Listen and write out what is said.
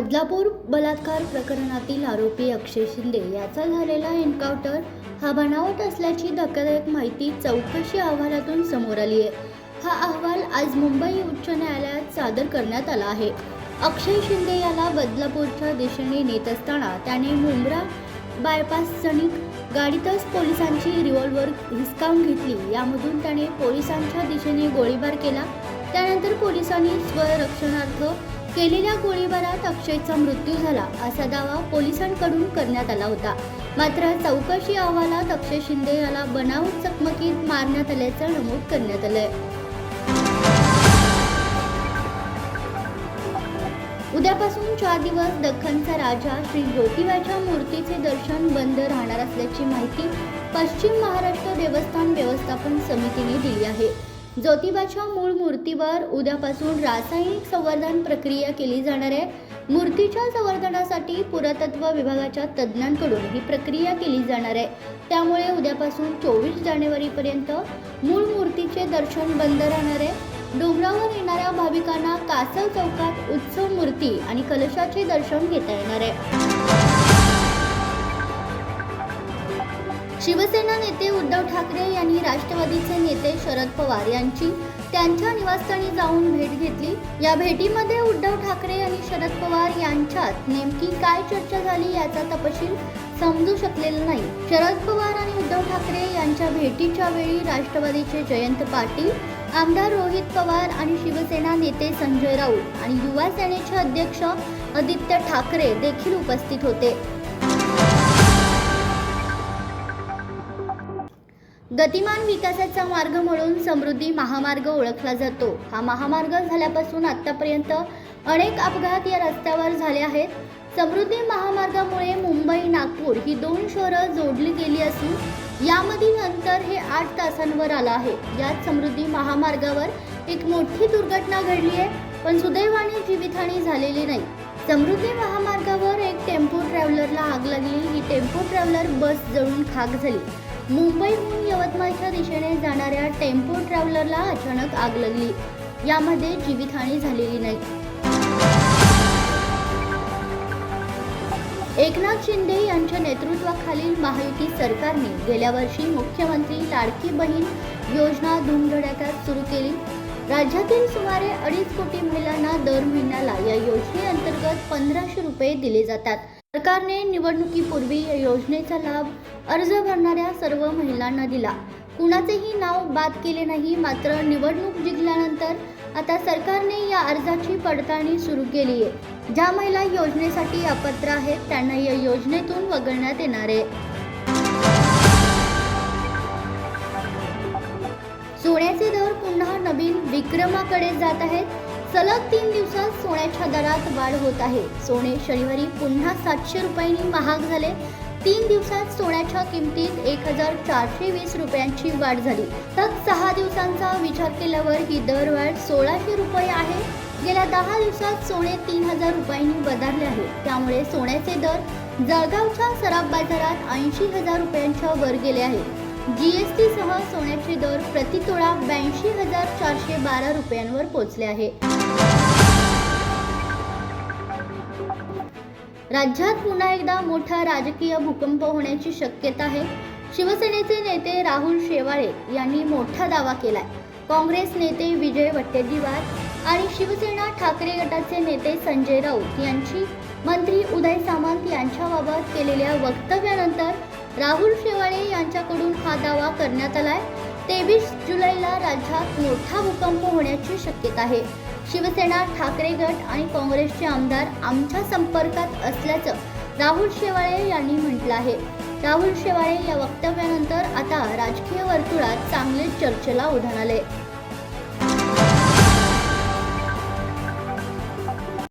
बदलापूर बलात्कार प्रकरणातील आरोपी अक्षय शिंदे याचा झालेला एन्काउंटर हा बनावट असल्याची धक्कादायक माहिती चौकशी अहवालातून समोर आली आहे. हा अहवाल आज मुंबई उच्च न्यायालयात सादर करण्यात आला आहे. अक्षय शिंदे याला बदलापूरच्या दिशेने नेत असताना त्याने मुंब्रा बायपास सणिक गाडीतच पोलिसांची रिव्हॉल्वर हिसकावून घेतली. यामधून त्याने पोलिसांच्या दिशेने गोळीबार केला. त्यानंतर पोलिसांनी स्वरक्षणार्थ केलेल्या गोळीबारात अक्षयचा मृत्यू झाला असा दावा पोलिसांकडून करण्यात आला होता. मात्र चौकशी अहवालात अक्षय शिंदे याला बनावट चकमकीत मारण्यात आल्याचं नमूद करण्यात आलंय. उद्यापासून चार दिवस दख्खनचा राजा श्री ज्योतिबाच्या मूर्तीचे दर्शन बंद राहणार असल्याची माहिती पश्चिम महाराष्ट्र देवस्थान व्यवस्थापन समितीने दिली आहे. ज्योतिबाच्या मूळ मूर्तीवर उद्यापासून रासायनिक संवर्धन प्रक्रिया केली जाणार आहे. मूर्तीच्या संवर्धनासाठी पुरातत्व विभागाच्या तज्ज्ञांकडून ही प्रक्रिया केली जाणार आहे. त्यामुळे उद्यापासून चोवीस जानेवारीपर्यंत मूळ मूर्तीचे दर्शन बंद राहणार आहे. डोंगरावर येणाऱ्या भाविकांना कासव चौकात उत्सव मूर्ती आणि कलशाचे दर्शन घेता येणार आहे. शिवसेना नेते उद्धव ठाकरे यांनी राष्ट्रवादीचे नेते शरद पवार यांची त्यांच्या निवासस्थानी जाऊन भेट घेतली. या भेटीमध्ये उद्धव ठाकरे आणि शरद पवार यांच्यात नेमकी काय चर्चा झाली याचा तपशील समजू शकलेला नाही. शरद पवार आणि उद्धव ठाकरे यांच्या भेटीच्या वेळी राष्ट्रवादीचे जयंत पाटील आमदार रोहित पवार आणि शिवसेना नेते संजय राऊत आणि युवा सेनेचे अध्यक्ष आदित्य ठाकरे देखील उपस्थित होते. गतिमान विकासाचा मार्ग म्हणून समृद्धी महामार्ग ओळखला जातो. हा महामार्ग झाल्यापासून आतापर्यंत अनेक अपघात या रस्त्यावर झाले आहेत. समृद्धी महामार्गामुळे मुंबई नागपूर ही दोन शहरं जोडली गेली असून यामधील अंतर हे आठ तासांवर आलं आहे. यात समृद्धी महामार्गावर एक मोठी दुर्घटना घडली आहे पण सुदैवाने जीवितहानी झालेली नाही. समृद्धी महामार्गावर एक टेम्पो ट्रॅव्हलरला आग लागली. ही टेम्पो ट्रॅव्हलर बस जळून खाक झाली. मुंबईहून यवतमाळच्या दिशेने जाणाऱ्या टेम्पो ट्रॅव्हलरला अचानक आग लागली. यामध्ये जीवितहानी झालेली नाही. एकनाथ शिंदे यांच्या नेतृत्वाखालील महायुती सरकारने गेल्या वर्षी मुख्यमंत्री लाडकी बहीण योजना धुमधडाक्यात सुरू केली. राज्यातील सुमारे अडीच कोटी महिलांना दर महिन्याला या योजनेअंतर्गत पंधराशे रुपये दिले जातात. सरकारने निवडणुकीपूर्वी या योजनेचा लाभ अर्ज भरणाऱ्या सर्व महिलांना दिला. कुणाचेही नाव बाद केले नाही मात्र निवडणूक जिंकल्यानंतर आता सरकारने या अर्जाची पडताळणी सुरू केली आहे ज्या महिला योजनेसाठी अपात्र आहेत त्यांना या योजनेतून वगळण्यात येणार. आहे सोन्याचे दर पुन्हा नवीन विक्रमाकडे जात आहेत. सलग तीन दिवसात सोन्याच्या दरात वाढ होत आहे. सोने शनिवारी पुन्हा सातशे रुपयांनी महाग झाले. तीन दिवसात सोन्याच्या किमतीत एक हजार चारशे वीस रुपयांची वाढ झाली. तर सहा दिवसांचा विचार केल्यावर ही दरवाढ सोळाशे रुपये आहे. गेल्या दहा दिवसात सोने तीन हजार रुपयांनी वधारले आहे. त्यामुळे सोन्याचे दर जळगावच्या सराफ बाजारात ऐंशी हजार रुपयांच्या वर गेले आहेत जीएसटी सह सोन्याचे दर प्रतितोळा ब्याऐंशी हजार चारशे बारा रुपयांवर पोहोचले आहे. राज्यात पुन्हा एकदा मोठा राजकीय भूकंप होण्याची शक्यता आहे. शिवसेनेचे नेते राहुल शेवाळे यांनी मोठा दावा केलाय. काँग्रेस नेते विजय वट्टेटीवार आणि शिवसेना ठाकरे गटाचे नेते संजय राऊत यांची मंत्री उदय सामंत यांच्याबाबत केलेल्या वक्तव्यानंतर राहुल शेवाळे यांच्याकडून हा दावा करण्यात आलाय. तेवीस जुलैला राज्यात मोठा भूकंप होण्याची शक्यता आहे. शिवसेना ठाकरे गट आणि काँग्रेसचे आमदार आमच्या संपर्कात असल्याचं राहुल शेवाळे यांनी म्हटलं आहे. राहुल शेवाळे या वक्तव्यानंतर आता राजकीय वर्तुळात चांगलेच चर्चेला उधाण आले.